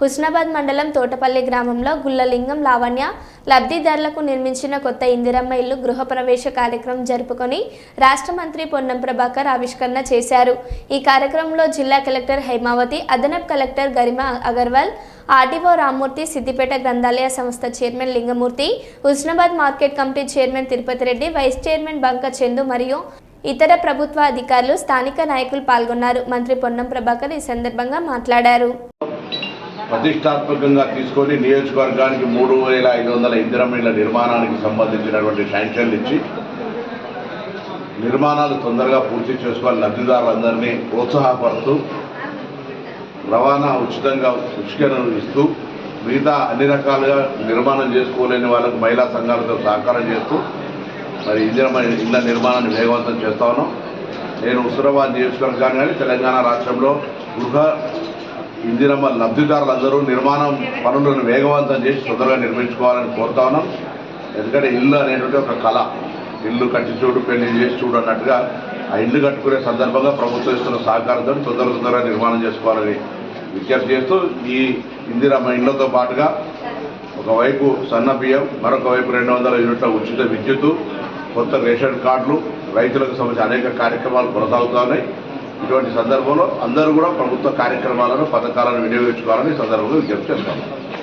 హుస్నాబాద్ మండలం తోటపల్లి గ్రామంలో గుల్లలింగం లావణ్య లబ్ధిదారులకు నిర్మించిన కొత్త ఇందిరమ్మ ఇల్లు గృహప్రవేశ కార్యక్రమం జరుపుకొని రాష్ట్ర మంత్రి పొన్నం ప్రభాకర్ ఆవిష్కరణ చేశారు. ఈ కార్యక్రమంలో జిల్లా కలెక్టర్ హైమావతి అదనపు కలెక్టర్ గరిమా అగర్వాల్ ఆర్డీఓ రామ్మూర్తి సిద్దిపేట గ్రంథాలయ సంస్థ chairman Lingamurthy Husnabad market committee chairman Tirupati Reddy vice chairman Banka Chandu మరియు ఇతర ప్రభుత్వ అధికారులు స్థానిక నాయకులు పాల్గొన్నారు. మంత్రి పొన్నం ప్రభాకర్ ఈ సందర్భంగా మాట్లాడారు. ప్రతిష్టాత్మకంగా తీసుకొని నియోజకవర్గానికి మూడు వేల ఐదు వందల ఇందిరమిళ్ళ నిర్మాణానికి సంబంధించినటువంటి శాంక్షన్లు ఇచ్చి నిర్మాణాలు తొందరగా పూర్తి చేసుకోవాలి. లబ్ధిదారులందరినీ ప్రోత్సాహపడుతూ రవాణా ఉచితంగా ఉచికరణ ఇస్తూ మిగతా అన్ని రకాలుగా నిర్మాణం చేసుకోలేని వాళ్ళకు మహిళా సంఘాలతో సహకారం చేస్తూ మరి ఇందిరమ ఇళ్ళ నిర్మాణాన్ని వేగవంతం చేస్తా ఉన్నాం. నేను హుస్నాబాద్ నియోజకవర్గాన్ని కానీ తెలంగాణ రాష్ట్రంలో గృహ ఇందిరమ్మ లబ్ధిదారులందరూ నిర్మాణం పనులను వేగవంతం చేసి తొందరగా నిర్మించుకోవాలని కోరుతా ఉన్నాం. ఎందుకంటే ఇల్లు అనేటువంటి ఒక కళ. ఇల్లు కట్టి చూడు పెళ్ళి చేసి చూడు అన్నట్టుగా ఆ ఇల్లు కట్టుకునే సందర్భంగా ప్రభుత్వం ఇస్తున్న సహకారంతో తొందర తొందరగా నిర్మాణం చేసుకోవాలని విజ్ఞప్తి చేస్తూ ఈ ఇందిరమ్మ ఇళ్ళతో పాటుగా ఒకవైపు సన్న బియ్యం మరొక వైపు రెండు వందల యూనిట్ల ఉచిత విద్యుత్తు కొత్త రేషన్ కార్డులు రైతులకు సంబంధించి అనేక కార్యక్రమాలు కొనసాగుతున్నాయి ఇటువంటి సందర్భంలో అందరూ కూడా ప్రభుత్వ కార్యక్రమాలను పథకాలను వినియోగించుకోవాలని సందర్భంగా విజ్ఞప్తి చేస్తాను